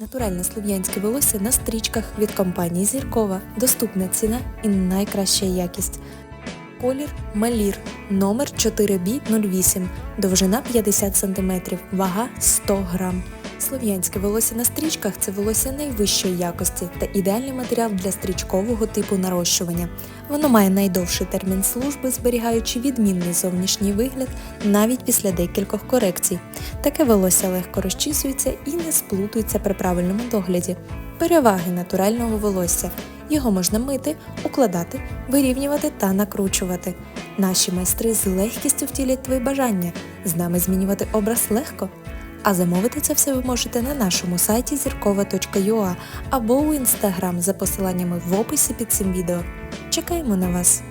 Натуральне слов'янське волосся на стрічках від компанії Зіркова. Доступна ціна і найкраща якість. Колір Малір, номер 4B08, довжина 50 см, вага 100 грам. Слов'янське волосся на стрічках це волосся найвищої якості та ідеальний матеріал для стрічкового типу нарощування. Воно має найдовший термін служби, зберігаючи відмінний зовнішній вигляд навіть після декількох корекцій. Таке волосся легко розчісується і не сплутується при правильному догляді. Переваги натурального волосся. Його можна мити, укладати, вирівнювати та накручувати. Наші майстри з легкістю втілять твої бажання. З нами змінювати образ легко. А замовити це все ви можете на нашому сайті зіркова.ua або у інстаграм за посиланнями в описі під цим відео. Чекаємо на вас!